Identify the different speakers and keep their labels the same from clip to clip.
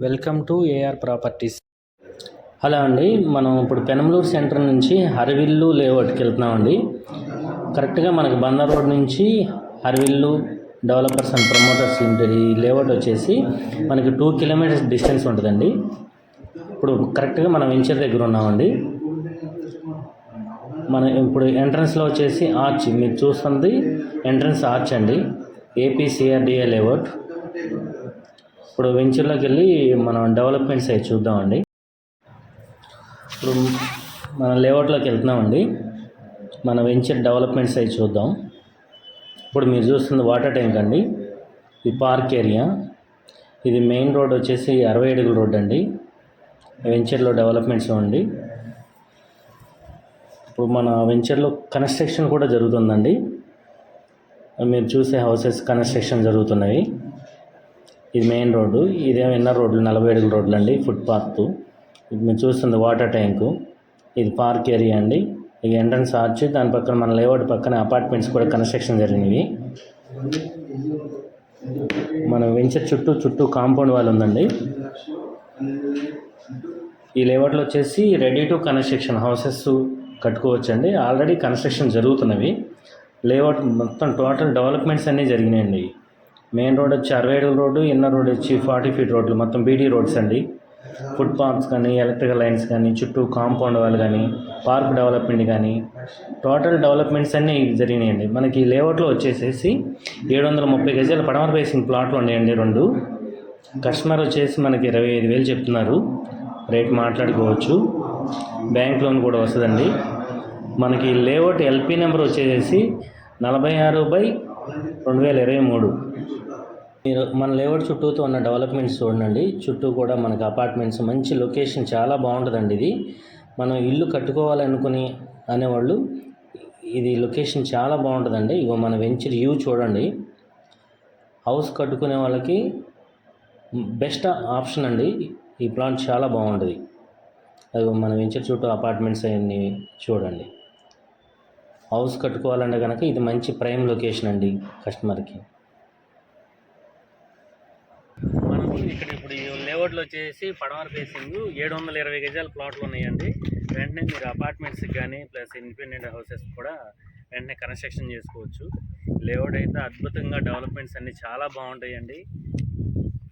Speaker 1: Welcome to A R properties hello అండి మనం ఇప్పుడు పెనమలూరు సెంటర్ నుంచి హరివిల్లు లేఅవుట్కి వెళ్తున్నామండి. కరెక్ట్గా మనకి బందర్ రోడ్ నుంచి Harivillu developers and promoters limited ఈ లేఅవుట్ వచ్చేసి మనకి టూ కిలోమీటర్స్ డిస్టెన్స్ ఉంటుందండి. ఇప్పుడు కరెక్ట్గా మనం వెంచర్ దగ్గర ఉన్నామండి. మన ఇప్పుడు ఎంట్రన్స్లో వచ్చేసి ఆర్చ్ మీరు చూస్తుంది ఎంట్రన్స్ ఆర్చ్ అండి. APCRDA layout. ఇప్పుడు వెంచర్లోకి వెళ్ళి మనం డెవలప్మెంట్స్ అవి చూద్దామండి. ఇప్పుడు మన లేఅవుట్లోకి వెళ్తున్నామండి. మన వెంచర్ డెవలప్మెంట్స్ అవి చూద్దాం. ఇప్పుడు మీరు చూస్తుంది వాటర్ ట్యాంక్ అండి. ఇది పార్క్ ఏరియా ఇది మెయిన్ రోడ్ వచ్చేసి అరవై అడుగుల రోడ్ అండి. వెంచర్లో డెవలప్మెంట్స్ అండి. ఇప్పుడు మన వెంచర్లో కన్స్ట్రక్షన్ కూడా జరుగుతుందండి. మీరు చూసే హౌసెస్ కన్స్ట్రక్షన్ జరుగుతున్నాయి. ఇది మెయిన్ రోడ్డు. ఇదేమో ఇన్నర్ రోడ్లు నలభై అడుగుల రోడ్లు అండి ఫుట్పాత్ ఇది మీరు చూస్తుంది వాటర్ ట్యాంకు ఇది పార్క్ ఏరియా అండి. ఇది ఎంట్రన్స్ ఆర్చ్ దాని పక్కన మన లేఅవుట్ పక్కన అపార్ట్మెంట్స్ కూడా కన్స్ట్రక్షన్ జరిగినవి. మన వెంచర్ చుట్టూ చుట్టూ కాంపౌండ్ వాల్ ఉందండి. ఈ లేఅవుట్లో వచ్చేసి రెడీ టు కన్స్ట్రక్షన్ హౌసెస్ కట్టుకోవచ్చండి. ఆల్రెడీ కన్స్ట్రక్షన్ జరుగుతున్నవి. లేఅవుట్ మొత్తం టోటల్ డెవలప్మెంట్స్ అన్నీ జరిగినాయండి. మెయిన్ రోడ్ వచ్చి అరవై అడుగుల రోడ్డు ఇన్నర్ రోడ్ వచ్చి ఫార్టీ ఫీట్ రోడ్లు మొత్తం బీడీ రోడ్స్ అండి. ఫుట్ పాత్స్ కానీ ఎలక్ట్రికల్ లైన్స్ కానీ చుట్టూ కాంపౌండ్ వాల్ కానీ పార్క్ డెవలప్మెంట్ కానీ టోటల్ డెవలప్మెంట్స్ అన్నీ జరిగినాయండి. మనకి లేఅవుట్లో వచ్చేసేసి ఏడు వందల ముప్పై గజాల పడమర బేసింగ్ ప్లాట్లు ఉన్నాయండి రెండు. కస్టమర్ వచ్చేసి మనకి ఇరవై ఐదు వేలు చెప్తున్నారు. రేట్ మాట్లాడుకోవచ్చు. బ్యాంక్ లోన్ కూడా వస్తుందండి. మనకి లేఅవుట్ ఎల్పి నెంబర్ వచ్చేసి నలభై ఆరు బై రెండు వేల ఇరవై మూడు. మీరు మన లేఅవుట్ చుట్టూతో ఉన్న డెవలప్మెంట్స్ చూడండి. చుట్టూ కూడా మనకి అపార్ట్మెంట్స్ మంచి లొకేషన్ చాలా బాగుంటుందండి ఇది. మనం ఇల్లు కట్టుకోవాలనుకుని అనేవాళ్ళు ఇది లొకేషన్ చాలా బాగుంటుందండి. ఇగో మన వెంచర్ వ్యూ చూడండి. హౌస్ కట్టుకునే వాళ్ళకి బెస్ట్ ఆప్షన్ అండి. ఈ ప్లాంట్ చాలా బాగుంటుంది. అది మన వెంచర్ చుట్టూ అపార్ట్మెంట్స్ అవన్నీ చూడండి. హౌస్ కట్టుకోవాలంటే కనుక ఇది మంచి ప్రైమ్ లొకేషన్ అండి కస్టమర్కి మనం ఇక్కడ ఇప్పుడు ఈ లేఅవుట్లో వచ్చేసి పడవర ఫేసింగ్ ఏడు వందల ఇరవై గజాల ప్లాట్లు ఉన్నాయండి. వెంటనే మీరు అపార్ట్మెంట్స్కి కానీ ప్లస్ ఇండిపెండెంట్ హౌసెస్ కూడా వెంటనే కన్స్ట్రక్షన్ చేసుకోవచ్చు. లేఅవుట్ అయితే అద్భుతంగా డెవలప్మెంట్స్ అన్నీ చాలా బాగుంటాయండి.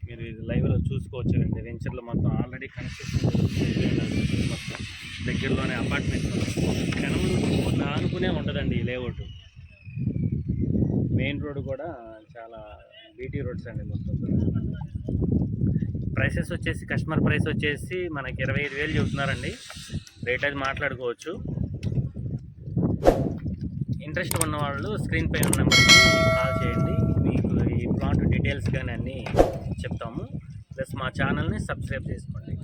Speaker 1: మీరు ఇది లైవ్లో చూసుకోవచ్చు అండి. వెంచర్లో మొత్తం ఆల్రెడీ కన్స్ట్రక్షన్ మొత్తం దగ్గరలోనే అపార్ట్మెంట్స్ కనమలు ఆనుకునే ఉంటుందండి ఈ లేఅవుట్ మెయిన్ రోడ్ కూడా చాలా బీటీ రోడ్స్ అండి మొత్తం ప్రైసెస్ వచ్చేసి కస్టమర్ ప్రైస్ వచ్చేసి మనకి ఇరవై ఐదు వేలు చెబుతున్నారండి. రేట్ అది మాట్లాడుకోవచ్చు. ఇంట్రెస్ట్ ఉన్న వాళ్ళు స్క్రీన్ పై ఉన్న నెంబర్కి కాల్ చేయండి. మీకు ఈ ప్లాంట్ డీటెయిల్స్ కానీ అన్నీ చెప్తాము. ప్లస్ మా ఛానల్ని సబ్స్క్రైబ్ చేసుకోండి.